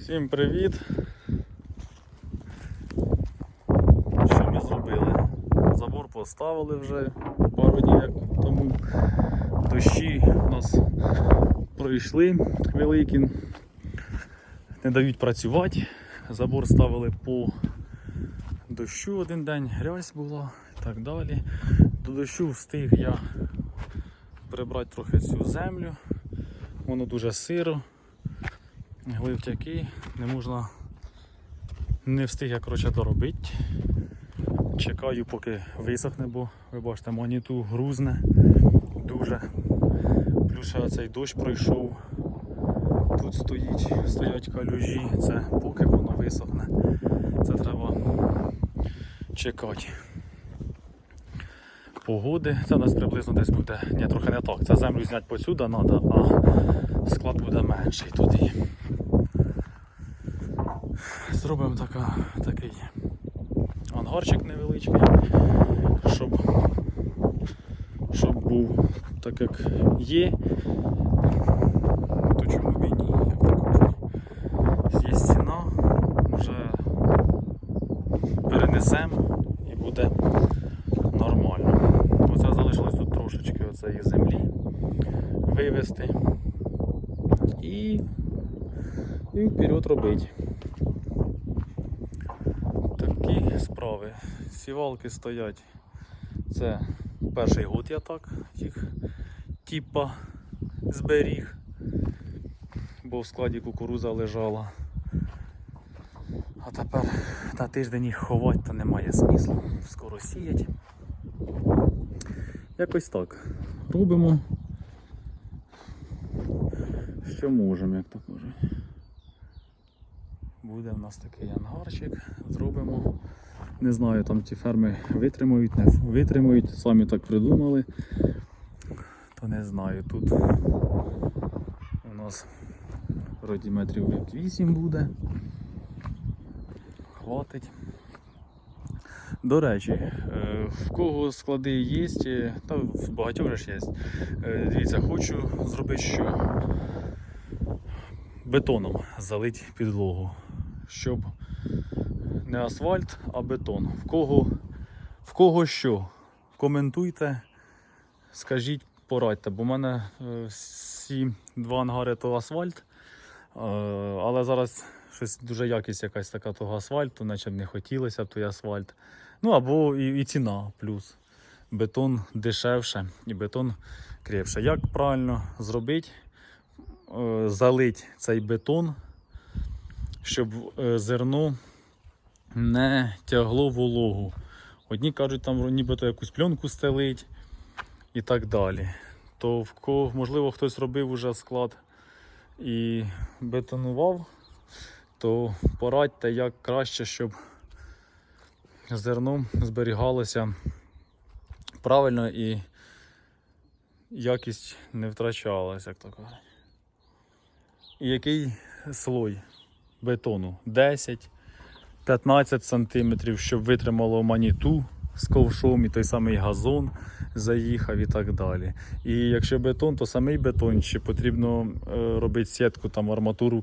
Всім привіт! Що ми зробили? Забор поставили вже пару днів тому. Дощі у нас пройшли великі, не дають працювати. Забор ставили по дощу один день, грязь була і так далі. До дощу встиг я прибрати трохи цю землю. Воно дуже сиро гливтяки, не можна не встиг я коротше доробити. Чекаю, поки висохне, бо ви бачите, маніту грузне дуже. Плюс цей дощ пройшов. Тут стоїть, стоять калюжі, це поки воно висохне. Це треба чекати. Погоди, це у нас приблизно десь буде. Ні, трохи не так. Це землю зняти посюди треба, а склад буде менший туди. Зробимо така, такий ангарчик невеличкий, щоб, щоб був так як є. То чому б і ні. Є стіна, вже перенесемо і буде нормально. Оце залишилось тут трошечки оцеї землі вивезти і, і вперед робити. Такі справи. Сівалки стоять. Це перший год я так їх типа зберіг, бо в складі кукуруза лежала. А тепер на тиждень їх ховати то немає смислу. Скоро сіять. Якось так. Робимо. Що можемо, як то кажуть. Буде в нас такий ангарчик, зробимо. Не знаю, там ті ферми витримають, не витримають, самі так придумали. То не знаю, тут у нас вроді метрів 8 буде. Хватить. До речі, е, в кого склади є, е, та в багатьох же ж є. Е, Дивіться, хочу зробити що? Бетоном залити підлогу, щоб не асфальт, а бетон. В кого, в кого що? Коментуйте, скажіть, порадьте, бо в мене е, всі два ангари то асфальт, е, але зараз щось дуже якість якась така того асфальту, наче б не хотілося б той асфальт. Ну або і, і ціна плюс. Бетон дешевше і бетон крепше. Як правильно зробити? Е, залить цей бетон, щоб е, зерно не тягло вологу. Одні кажуть, там нібито якусь пленку стелить і так далі. То в кого, можливо, хтось робив уже склад і бетонував, то порадьте, як краще, щоб зерно зберігалося правильно і якість не втрачалася, як то кажуть. І який слой бетону? 10-15 см, щоб витримало маніту з ковшом і той самий газон заїхав і так далі. І якщо бетон, то самий бетон, ще потрібно е, робити сітку, там арматуру